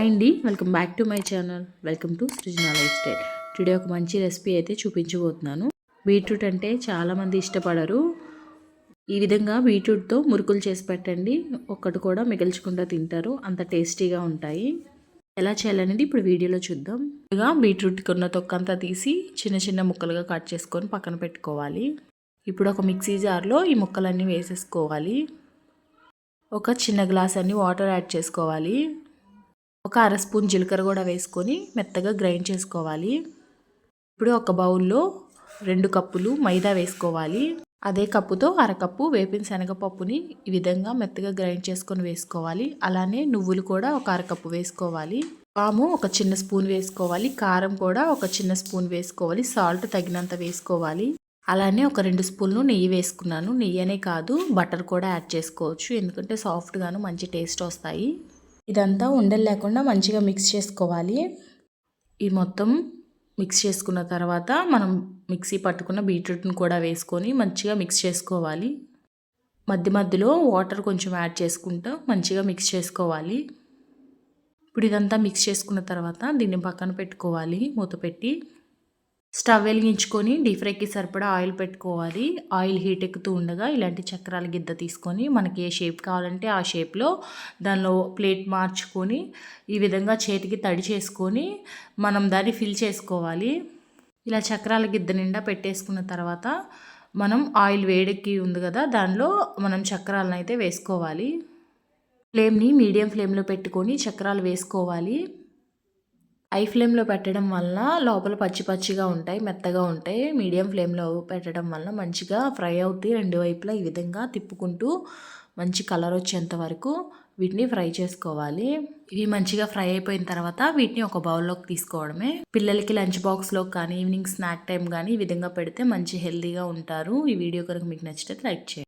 Hi అండి welcome back to my channel. Welcome to Srujana lifestyle today ఒక మంచి recipe అయితే చూపించబోతున్నాను. బీట్రూట్ అంటే చాలామంది ఇష్టపడరు. ఈ విధంగా బీట్రూట్తో మురుకులు చేసి పెట్టండి. ఒక్కటి కూడా మిగిల్చకుండా తింటారు. అంత టేస్టీగా ఉంటాయి. ఎలా చేయాలనేది ఇప్పుడు వీడియోలో చూద్దాం. ముందుగా బీట్రూట్కి ఉన్న తొక్కంతా తీసి చిన్న చిన్న ముక్కలుగా కట్ చేసుకొని పక్కన పెట్టుకోవాలి. ఇప్పుడు ఒక మిక్సీ జార్లో ఈ ముక్కలన్నీ వేసేసుకోవాలి. ఒక చిన్న గ్లాస్ అన్ని వాటర్ యాడ్ చేసుకోవాలి. ఒక అర స్పూన్ జీలకర్ర కూడా వేసుకొని మెత్తగా గ్రైండ్ చేసుకోవాలి. ఇప్పుడు ఒక బౌల్లో రెండు కప్పులు మైదా వేసుకోవాలి. అదే కప్పుతో అరకప్పు వేపిన శనగపప్పుని ఈ విధంగా మెత్తగా గ్రైండ్ చేసుకొని వేసుకోవాలి. అలానే నువ్వులు కూడా ఒక అరకప్పు వేసుకోవాలి. పాము ఒక చిన్న స్పూన్ వేసుకోవాలి. కారం కూడా ఒక చిన్న స్పూన్ వేసుకోవాలి. సాల్ట్ తగినంత వేసుకోవాలి. అలానే ఒక రెండు స్పూన్లు నెయ్యి వేసుకున్నాను. నెయ్యి అనే కాదు బటర్ కూడా యాడ్ చేసుకోవచ్చు. ఎందుకంటే సాఫ్ట్గాను మంచి టేస్ట్ వస్తాయి. ఇదంతా ఉండలు లేకుండా మంచిగా మిక్స్ చేసుకోవాలి. ఈ మొత్తం మిక్స్ చేసుకున్న తర్వాత మనం మిక్సీ పట్టుకున్న బీట్రూట్ని కూడా వేసుకొని మంచిగా మిక్స్ చేసుకోవాలి. మధ్య మధ్యలో వాటర్ కొంచెం యాడ్ చేసుకుంటూ మంచిగా మిక్స్ చేసుకోవాలి. ఇప్పుడు ఇదంతా మిక్స్ చేసుకున్న తర్వాత దీన్ని పక్కన పెట్టుకోవాలి మూత పెట్టి. స్టవ్ వెలిగించుకొని డీప్ ఫ్రైకి సరిపడా ఆయిల్ పెట్టుకోవాలి. ఆయిల్ హీట్ ఎక్కుతూ ఉండగా ఇలాంటి చక్రాల గిద్ద తీసుకొని మనకి ఏ షేప్ కావాలంటే ఆ షేప్లో దానిలో ప్లేట్ మార్చుకొని ఈ విధంగా చేతికి తడి చేసుకొని మనం దాన్ని ఫిల్ చేసుకోవాలి. ఇలా చక్రాల గిద్ద నిండా పెట్టేసుకున్న తర్వాత మనం ఆయిల్ వేడెక్కి ఉంది కదా దానిలో మనం చక్రాలను అయితే వేసుకోవాలి. ఫ్లేమ్ని మీడియం ఫ్లేమ్లో పెట్టుకొని చక్రాలు వేసుకోవాలి. ఐ ఫ్లేమ్లో పెట్టడం వల్ల లోపల పచ్చి పచ్చిగా ఉంటాయి మెత్తగా ఉంటాయి. మీడియం ఫ్లేమ్లో పెట్టడం వల్ల మంచిగా ఫ్రై అవుతాయి రెండు వైపులా ఈ విధంగా తిప్పుకుంటూ మంచి కలర్ వచ్చేంత వరకు వీటిని ఫ్రై చేసుకోవాలి. ఇవి మంచిగా ఫ్రై అయిపోయిన తర్వాత వీటిని ఒక బౌల్లోకి తీసుకోవడమే. పిల్లలకి లంచ్ బాక్స్లో కానీ ఈవినింగ్ స్నాక్ టైం కానీ ఈ విధంగా పెడితే మంచి హెల్తీగా ఉంటారు. ఈ వీడియో కనుక మీకు నచ్చితే లైక్ చేయండి.